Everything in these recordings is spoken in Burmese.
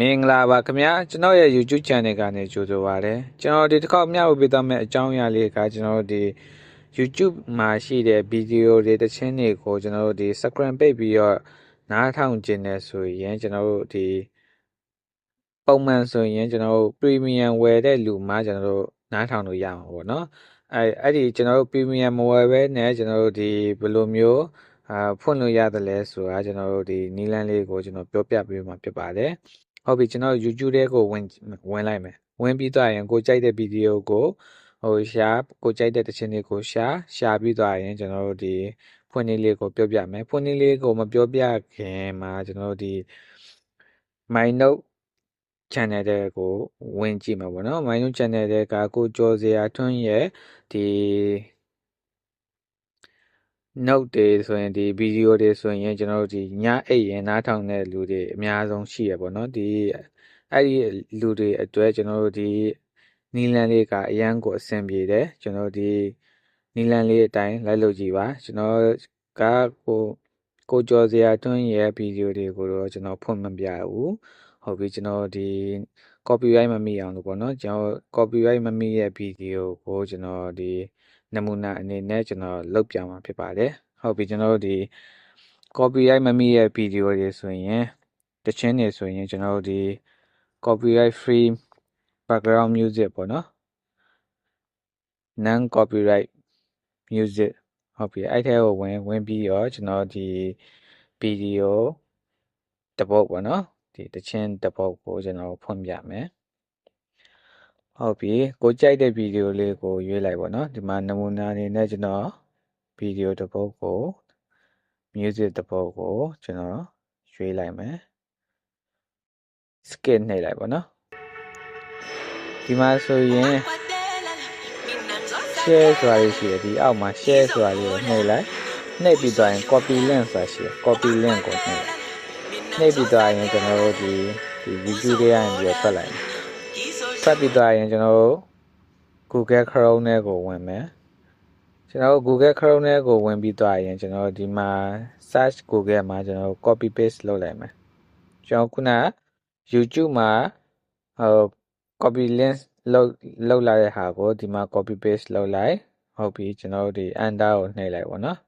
မင်္ဂလာပါခင်ဗျာကျွန်တော်ရဲ့ YouTube channel ကနေကြိုဆိုပါရစေကျွန်တော်ဒီတစ်ခေါက်မျှဝေပေးသွားမယ့်အကြောင်းအရာလေးကကျွန်တော်တို့ဒီ YouTube မှာရှိတဲ့ဗီဒီယိုတွေတစ်ချင်းတွေကိုကျွန်တော်တို့ဒီ subscribe ပိတ်ပြီးတော့နားထောင်ခြင်းနဲ့ဆိုရင်ကျွန်တော်တို့ဒီပုံမှန်ဆိုရင်ကျွန်တော်တို့ premium ဝယ်တဲ့လူမှကျွန်တော်တို့နားထောင်လို့ရမှာပေါ့နော်အဲအဲ့ဒီကျွန်တော်တို့ premium မဝယ်ဘဲနဲ့ကျွန်တော်တို့ဒီဘယ်လိုမျိုးအာဖွင့်လို့ရတယ်လဲဆိုတာကျွန်တော်တို့ဒီနီလန်းလေးကိုကျွန်တော်ပြောပြပေးမှာဖြစ်ပါတယ် ဟုတ်ပြီကျွန်တော် YouTube ထဲကိုဝင်ဝင်လိုက်မယ်ဝင်ပြီးသွားရင်ကိုကြိုက်တဲ့ဗီဒီယိုကိုဟိုရှာကိုကြိုက်တဲ့တခြင်းတွေကိုရှာရှာပြီးသွားရင်ကျွန်တော်တို့ဒီဖွင့်နည်းလေးကိုပြောပြမယ်ဖွင့်နည်းလေးကိုမပြောပြခင်မှာကျွန်တော်တို့ဒီ my note channel တဲ့ကိုဝင်ကြည့်မှာပေါ့နော် my note channel တဲ့ကကိုကျော်စရာထွန်းရဲ့ဒီ note တွေဆိုရင်ဒီဗီဒီယိုတွေဆိုရင်ကျွန်တော်တို့ဒီညအိပ်ရင်နားထောင်တဲ့လူတွေအများဆုံးရှိရပေါ့နော်ဒီအဲ့ဒီလူတွေအတွက်ကျွန်တော်တို့ဒီနီလန်လေးကအရန်ကိုအဆင်ပြေတယ်ကျွန်တော်ဒီနီလန်လေးအတိုင်းလိုက်လုပ်ကြည့်ပါကျွန်တော်ကကိုကိုကျော်စရာတွန်းရဲ့ဗီဒီယိုတွေကိုတော့ကျွန်တော်ဖွင့်မပြဘူးဟုတ်ပြီကျွန်တော်ဒီ copyright မမိအောင်လို့ပေါ့နော်ကျွန်တော် copyright မမိရဲ့ဗီဒီယိုကိုကျွန်တော်ဒီ နမူနာအနေနဲ့ကျွန်တော်လုပ်ပြမှာဖြစ်ပါတယ်ဟုတ်ပြီကျွန်တော်တို့ဒီ copyright မမိရဲ့ဗီဒီယိုတွေဆိုရင်တခြင်းတွေဆိုရင်ကျွန်တော်တို့ဒီ copyright free background music ပေါ့နော် non copyright music ဟုတ်ပြီအဲ့ထဲကိုဝင်ဝင်ပြီးတော့ကျွန်တော်ဒီဗီဒီယိုတပုတ်ပေါ့နော်ဒီတခြင်းတပုတ်ကိုကျွန်တော်ဖွင့်ပြမယ် ဟုတ်ပြီကိုကြိုက်တဲ့ဗီဒီယိုလေးကိုရွေးလိုက်ပေါ့နော်ဒီမှာနမူနာအနေနဲ့ကျွန်တော်ဗီဒီယိုတစ်ပုဒ်ကို music တစ်ပုဒ်ကိုကျွန်တော်ရွေးလိုက်မယ် skip နှိပ်လိုက်ပေါ့နော်ဒီမှာဆိုရင် share ဆိုတာလေးရှိတယ်ဒီအောက်မှာ share ဆိုတာလေးကိုနှိပ်လိုက်နှိပ်ပြီးသွားရင် copy link ဆိုတာရှိတယ် copy link ကိုနှိပ်လိုက်နှိပ်ပြီးသွားရင်ကျွန်တော်တို့ဒီဒီ YouTube တွေကနေပြီးထွက်လိုက် ထွက်ပြီးသွားရင်ကျွန်တော်တို့ Google Chrome နဲ့ကိုဝင်မယ်ကျွန်တော်တို့ Google Chrome နဲ့ကိုဝင်ပြီးသွားရင်ကျွန်တော်တို့ဒီမှာ search Google မှာကျွန်တော်တို့ copy paste လုပ်လိုက်မယ်ကျွန်တော်ခုန YouTube မှာဟို copy link လောက်လောက်လာတဲ့ဟာကိုဒီမှာ copy paste လုပ်လိုက်ဟုတ်ပြီကျွန်တော်တို့ဒီ enter ကိုနှိပ်လိုက်ပါတော့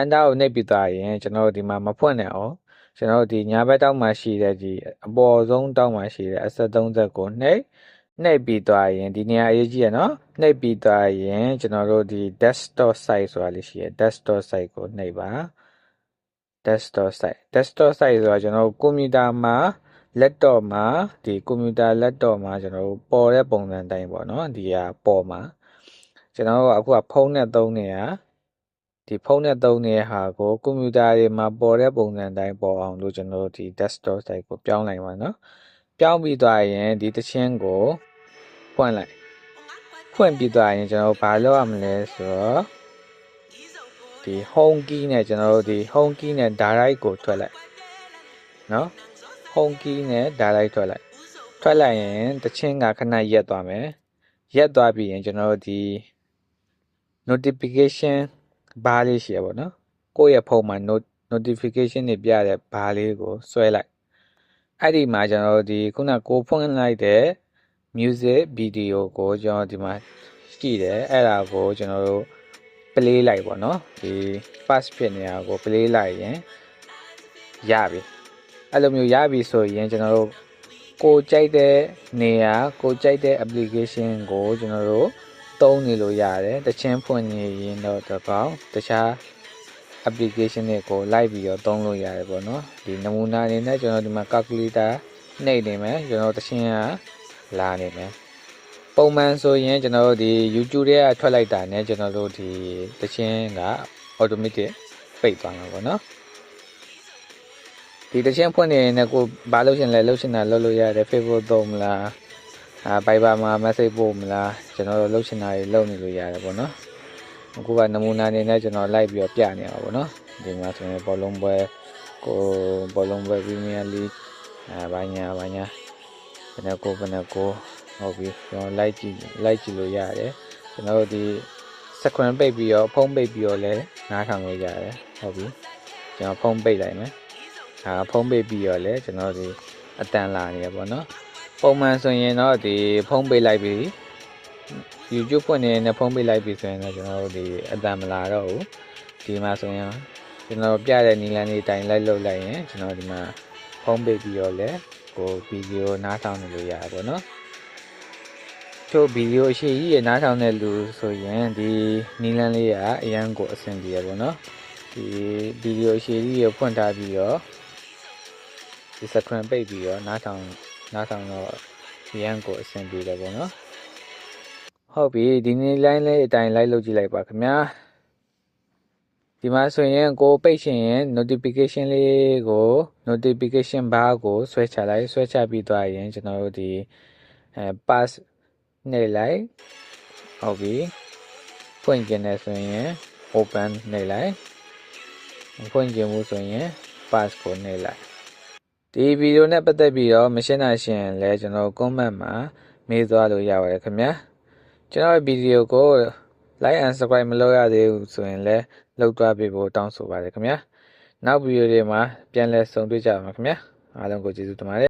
enter ကိုနှိပ်ပြီးသွားရင်ကျွန်တော်တို့ဒီမှာမဖွင့်နဲ့အောင် ကျွန်တော်တို့ဒီညာဘက်တောက်မှာရှိတဲ့ဒီအပေါ်ဆုံးတောက်မှာရှိတဲ့အဆက်30ကိုနှိပ်နှိပ်ပြီးသွားရင်ဒီနေရာအရေးကြီးရနော်နှိပ်ပြီးသွားရင်ကျွန်တော်တို့ဒီ desktop site ဆိုတာလေးရှိရ desktop site ကိုနှိပ်ပါ desktop site desktop site ဆိုတာကျွန်တော်တို့ကွန်ပျူတာမှာ laptop မှာဒီကွန်ပျူတာ laptop မှာကျွန်တော်တို့ပေါ်တဲ့ပုံစံတိုင်းပေါ့နော်ဒီဟာပေါ်မှာကျွန်တော်တို့အခုကဖုန်းနဲ့သုံးနေတာ ဒီဖုန်းနဲ့သုံးနေတဲ့ဟာကိုကွန်ပျူတာတွေမှာပေါ်တဲ့ပုံစံတိုင်းပေါ်အောင်လို့ကျွန်တော်တို့ဒီ desktop site ကိုပြောင်းလိုက်ပါနော်ပြောင်းပြီးသွားရင်ဒီတခြင်းကိုဖွင့်လိုက်ဖွင့်ပြီးသွားရင်ကျွန်တော်တို့ဘာလုပ်ရမလဲဆိုတော့ဒီ home key နဲ့ကျွန်တော်တို့ဒီ home key နဲ့ direct ကိုထွက်လိုက်နော် home key နဲ့ direct ထွက်လိုက်ထွက်လိုက်ရင်တခြင်းကခဏရက်သွားမယ်ရက်သွားပြီးရင်ကျွန်တော်တို့ဒီ notification ဘားလေးရှိရပါတော့ကိုယ့်ရဲ့ဖုန်းမှာ notification တွေပြတဲ့ဘားလေးကိုဆွဲလိုက်အဲ့ဒီမှာကျွန်တော်တို့ဒီခုနကိုဖွင့်လိုက်တဲ့ music video ကိုကျွန်တော်ဒီမှာရှိတယ်အဲ့ဒါကိုကျွန်တော်တို့ play လိုက်ပေါ့နော်ဒီ fast ဖြစ်နေတာကို play လိုက်ရင်ရပြီအဲ့လိုမျိုးရပြီဆိုရင်ကျွန်တော်တို့ကိုကြိုက်တဲ့နေရာကိုကြိုက်တဲ့ application ကိုကျွန်တော်တို့ သုံးနေလို့ရတယ်တချင်းဖွင့်နေရင်တော့တပေါင်းတခြား application တွေကိုလိုက်ပြီးတော့သုံးလို့ရတယ်ပေါ့နော်ဒီနမူနာအနေနဲ့ကျွန်တော်ဒီမှာ calculator နှိပ်နေမယ်ကျွန်တော်တချင်းကလာနေမယ်ပုံမှန်ဆိုရင်ကျွန်တော်တို့ဒီ YouTube ထဲကထွက်လိုက်တာနဲ့ကျွန်တော်တို့ဒီတချင်းက automatic ပိတ်သွားမှာပေါ့နော်ဒီတချင်းဖွင့်နေရင်ကိုဘာလို့ရှင်လဲလှုပ်ရှင်တာလှုပ်လို့ရတယ် Facebook သုံးမလား အာ Viber မှာ message ပို့မလားကျွန်တော်တို့လှုပ်ရှင်တာတွေလုပ်နေလို့ရတယ်ပေါ့နော်အခုကနမူနာအနေနဲ့ကျွန်တော်လိုက်ပြီးတော့ပြနေပါပေါ့နော်ဒီမှာဆိုရင်ဘောလုံးပွဲကိုဘောလုံးပွဲ Premier League အဲဘာညာဘာညာဘယ်နှကိုဘယ်နှကိုဟုတ်ပြီကျွန်တော်လိုက်ကြည့်လိုက်ကြည့်လို့ရတယ်ကျွန်တော်တို့ဒီ screen ပိတ်ပြီးတော့ဖုန်းပိတ်ပြီးတော့လည်းနားထောင်လို့ရတယ်ဟုတ်ပြီကျွန်တော်ဖုန်းပိတ်လိုက်မယ်အာဖုံးပေးပြီးတော့လဲကျွန်တော်ဒီအတန်လာနေရပေါ့နော် ပုံမှန်ဆိုရင်တော့ဒီဖုံးပေးလိုက်ပြီး YouTube ဖွင့်နေတဲ့ဖုံးပေးလိုက်ပြီဆိုရင်တော့ကျွန်တော်တို့ဒီအတန်မလာတော့ဘူးဒီမှာဆိုရင်ကျွန်တော်ပြတဲ့နီလန်းလေးတိုင်လိုက်လုပ်လိုက်ရင်ကျွန်တော်ဒီမှာဖုံးပေးပြီးတော့လဲကိုဗီဒီယိုနားထောင်နေလို့ရတယ်ပေါ့နော်ချို့ဗီဒီယိုအရှိကြီးရနားထောင်တဲ့လူဆိုရင်ဒီနီလန်းလေးကအရန်ကိုအဆင်ပြေရပေါ့နော်ဒီဗီဒီယိုအရှိကြီးရဖွင့်ထားပြီးတော့ဒီ screen ပိတ်ပြီးတော့နားထောင် နားထောင်တော့အရန်ကိုအဆင်ပြေတယ်ပေါ့နော်ဟုတ်ပြီဒီနေ့လိုင်းလေးအတိုင်းလိုက်လုပ်ကြည့်လိုက်ပါခင်ဗျာဒီမှာဆိုရင်ကိုပိတ်ရှင်ရင် notification လေးကို notification bar ကိုဆွဲချလိုက်ဆွဲချပြီးသွားရင်ကျွန်တော်တို့ဒီအဲ pass နှိပ်လိုက်ဟုတ်ပြီဖွင့်ကျင်တယ်ဆိုရင် open နှိပ်လိုက်မဖွင့်ကျင်ဘူးဆိုရင် pass ကိုနှိပ်လိုက် ဒီဗီဒီယိုနဲ့ပတ်သက်ပြီးတော့မရှင်းတာရှင်းရင်လည်းကျွန်တော် comment မှာမေးသွားလို့ရပါတယ်ခင်ဗျာကျွန်တော်ဗီဒီယိုကို like and subscribe မလုပ်ရသေးဘူးဆိုရင်လည်းလုပ်သွားပေးဖို့တောင်းဆိုပါတယ်ခင်ဗျာနောက်ဗီဒီယိုတွေမှာပြန်လည်ဆုံတွေ့ကြပါမယ်ခင်ဗျာအားလုံးကိုကျေးဇူးတင်ပါတယ်